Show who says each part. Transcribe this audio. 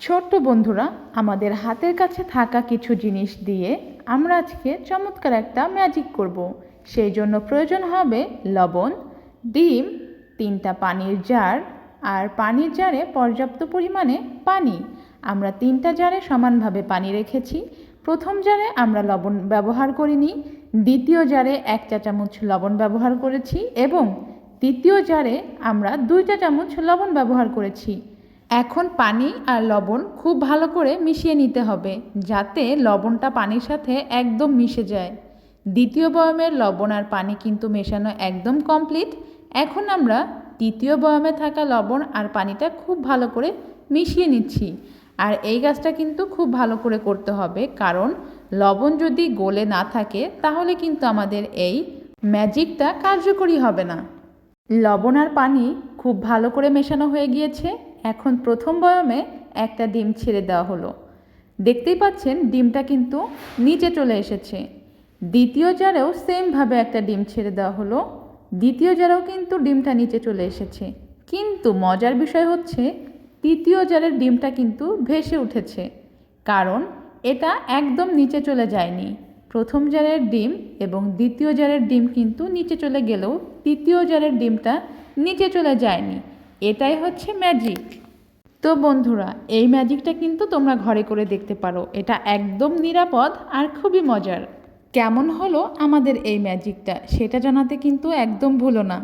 Speaker 1: ছোট্ট বন্ধুরা, আমাদের হাতের কাছে থাকা কিছু জিনিস দিয়ে আমরা আজকে চমৎকার একটা ম্যাজিক করব। সেই জন্য প্রয়োজন হবে লবণ, ডিম, তিনটা পানির জার আর পানির জারে পর্যাপ্ত পরিমাণে পানি। আমরা তিনটা জারে সমানভাবে পানি রেখেছি। প্রথম জারে আমরা লবণ ব্যবহার করিনি, দ্বিতীয় জারে এক চা চামচ লবণ ব্যবহার করেছি এবং তৃতীয় জারে আমরা দুইটা চামচ লবণ ব্যবহার করেছি। এখন পানি আর লবণ খুব ভালো করে মিশিয়ে নিতে হবে, যাতে লবণটা পানির সাথে একদম মিশে যায়। দ্বিতীয় বয়মের লবণ আর পানি কিন্তু মেশানো একদম কমপ্লিট। এখন আমরা তৃতীয় বয়মে থাকা লবণ আর পানিটা খুব ভালো করে মিশিয়ে নিচ্ছি। আর এই গাছটা কিন্তু খুব ভালো করে করতে হবে, কারণ লবণ যদি গলে না থাকে, তাহলে কিন্তু আমাদের এই ম্যাজিকটা কার্যকরী হবে না। লবণ আর পানি খুব ভালো করে মেশানো হয়ে গিয়েছে। এখন প্রথম বয়মে একটা ডিম ছেড়ে দেওয়া হলো। দেখতেই পাচ্ছেন ডিমটা কিন্তু নিচে চলে এসেছে। দ্বিতীয় জারেও সেমভাবে একটা ডিম ছেড়ে দেওয়া হলো। দ্বিতীয় জারেও কিন্তু ডিমটা নিচে চলে এসেছে। কিন্তু মজার বিষয় হচ্ছে, তৃতীয় জারের ডিমটা কিন্তু ভেসে উঠেছে। কারণ এটা একদম নিচে চলে যায়নি। প্রথম জারের ডিম এবং দ্বিতীয় জারের ডিম কিন্তু নিচে চলে গেলেও তৃতীয় জারের ডিমটা নিচে চলে যায়নি। এটাই হচ্ছে ম্যাজিক তো বন্ধুরা, এই ম্যাজিকটা কিন্তু তোমরা ঘরে করে দেখতে পারো। এটা একদম নিরাপদ আর খুবই মজার। কেমন হলো আমাদের এই ম্যাজিকটা সেটা জানাতে কিন্তু একদম ভুলো না।